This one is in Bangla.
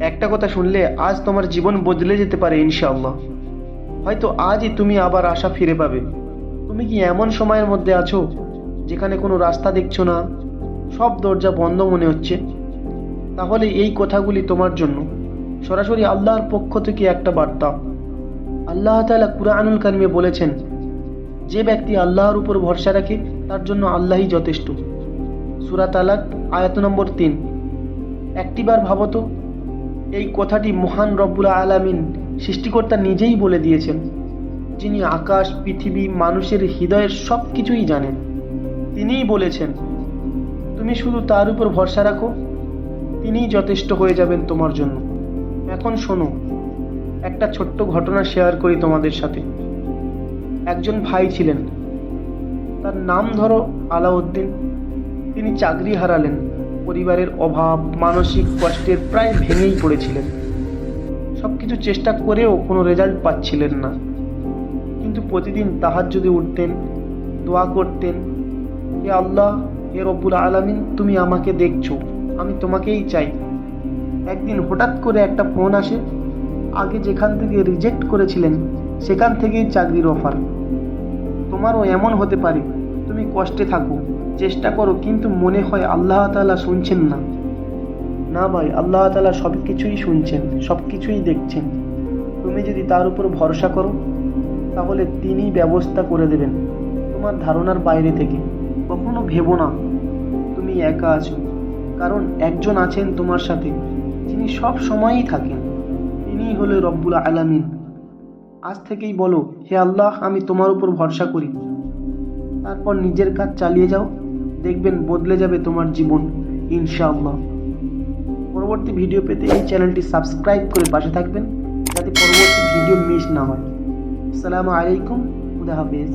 একটা কথা শুনলে আজ তোমার জীবন বদলে যেতে পারে, ইনশাআল্লাহ। হয়তো আজই তুমি আবার আশা ফিরে পাবে। তুমি কি এমন সময়ের মধ্যে আছো যেখানে কোনো রাস্তা দেখছ না, সব দরজা বন্ধ মনে হচ্ছে? তাহলে এই কথাগুলি তোমার জন্য। সরাসরি আল্লাহর পক্ষ থেকে একটা বার্তা। আল্লাহ তাআলা কুরআনুল কারিমে বলেছেন, যে ব্যক্তি আল্লাহর উপর ভরসা রাখে, তার জন্য আল্লাহই যথেষ্ট। সুরা তালাক, আয়াত নম্বর তিন। একটিবার ভাবতো এই কথাটি মহান রব্বুল আলামিন সৃষ্টিকর্তা নিজেই বলে দিয়েছেন। যিনি আকাশ, পৃথিবী, মানুষের হৃদয়ের সব কিছুই জানেন। তিনিই বলেছেন, তুমি শুধু তার উপর ভরসা রাখো, তিনিই যথেষ্ট হয়ে যাবেন তোমার জন্য। এখন শোনো, একটা ছোট্ট ঘটনা শেয়ার করি তোমাদের সাথে। একজন ভাই ছিলেন। তার নাম ধরো আলাউদ্দিন। তিনি চাকরি হারালেন। পরিবারের অভাব, মানসিক কষ্টের প্রায় ভেঙেই পড়েছিলেন। সব কিছু চেষ্টা করেও কোনো রেজাল্ট পাচ্ছিলেন না। কিন্তু প্রতিদিন তাহার যদি উঠতেন, দোয়া করতেন, হে আল্লাহ, হে রব্বুল আলামিন, তুমি আমাকে দেখছ, আমি তোমাকেই চাই। একদিন হঠাৎ করে একটা ফোন আসে, আগে যেখান থেকে রিজেক্ট করেছিলেন, সেখান থেকেই চাকরির অফার। তোমারও এমন হতে পারে, তুমি কষ্টে থাকো। চেষ্টা করো, কিন্তু মনে হয় আল্লাহ তালা শুনছেন না। না ভাই, আল্লাহ তালা সব কিছুই শুনছেন সব কিছুই দেখছেন। তুমি যদি তার উপর ভরসা করো, তাহলে তিনি ব্যবস্থা করে দেবেন তোমার ধারণার বাইরে থেকে। কখনো ভেবো না, তুমি একা আছো। কারণ একজন আছেন তোমার সাথে, যিনি সব সময়ই থাকেন। তিনিই হলো রব্বুল আলামিন। আজ থেকেই বলো, হে আল্লাহ, আমি তোমার উপর ভরসা করি। তারপর নিজের কাজ চালিয়ে যাও। দেখবেন বদলে যাবে তোমার জীবন, ইনশাআল্লাহ। পরবর্তী ভিডিও পেতে এই চ্যানেলটি সাবস্ক্রাইব করে পাশে থাকবেন, যাতে পরবর্তী ভিডিও মিস না হয়। আসসালামু আলাইকুম, খুদা হাফেজ।